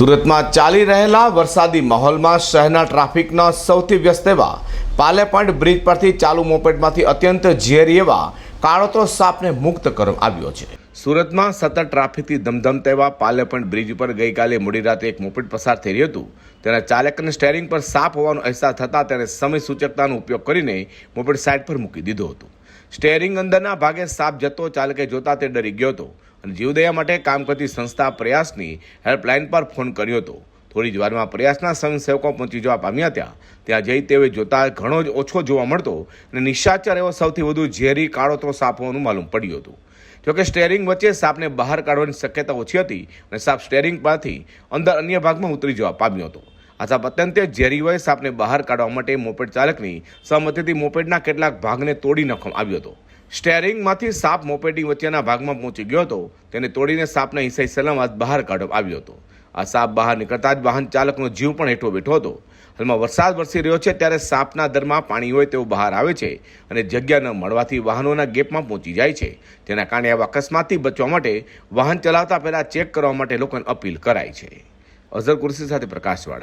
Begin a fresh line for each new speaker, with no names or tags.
સુરતમાં ચાલી રહેલા વરસાદી માહોલમાં શહેરના ટ્રાફિકના સૌથી વ્યસ્ત એવા પાલે પોઈન્ટ બ્રિજ પરથી ચાલુ મોપેટમાંથી અત્યંત ઝેરી એવા કાળોતરો સાપને મુક્ત કરવામાં આવ્યો છે. સુરતમાં સતત ટ્રાફિકથી ધમધમતા એવા પાલે પોઈન્ટ બ્રિજ ઉપર ગઈકાલે મોડી રાતે એક મોપેટ પસાર થઈ રહ્યું હતું. તેના ચાલકને સ્ટેરિંગ પર સાપ હોવાનો અહેસાસ થતાં તેણે સમય સૂચકતાનો ઉપયોગ કરીને મોપેટ સાઇડ પર મૂકી દીધું હતું. સ્ટેરિંગ અંદરના ભાગે સાપ જતો ચાલકે જોતા તે ડરી ગયો હતો અને જીવદયા માટે કામ કરતી સંસ્થા પ્રયાસની હેલ્પલાઇન પર ફોન કર્યો હતો. થોડી જ વારમાં પ્રયાસના સ્વયંસેવકો પહોંચી જવા પામ્યા હતા ત્યાં જઈ તેઓએ જોતા ઘણો જ ઓછો જોવા મળતો અને નિશાચર એવો સૌથી વધુ ઝેરી કાળોતરો સાપ હોવાનું માલુમ પડ્યું હતું. જોકે સ્ટેરિંગ વચ્ચે સાપને બહાર કાઢવાની શક્યતા ઓછી હતી અને સાપ સ્ટેરિંગ પરથી અંદર અન્ય ભાગમાં ઉતરી જવા પામ્યો હતો. આ સાપ અત્યંત ઝેરી હોય સાપને બહાર કાઢવા માટે મોપેડ ચાલકની સહમતિથી મોપેડના કેટલાક ભાગને તોડી નાખવામાં આવ્યો હતો. સ્ટેરિંગમાંથી સાપ મોપેડની વચ્ચેના ભાગમાં પહોંચી ગયો હતો. તેને તોડીને સાપના હિસાઈ સલામત બહાર કાઢવામાં આવ્યો હતો. આ સાપ બહાર નીકળતા જ વાહન ચાલકનો જીવ પણ હેઠો બેઠો હતો. હાલમાં વરસાદ વરસી રહ્યો છે ત્યારે સાપના દરમાં પાણી હોય તેવું બહાર આવે છે અને જગ્યા ન મળવાથી વાહનોના ગેપમાં પહોંચી જાય છે. તેના કારણે આવા અકસ્માતથી બચવા માટે વાહન ચલાવતા પહેલાં ચેક કરવા માટે લોકોને અપીલ કરાઈ છે. અઝર કુર્સી સાથે પ્રકાશવાળા.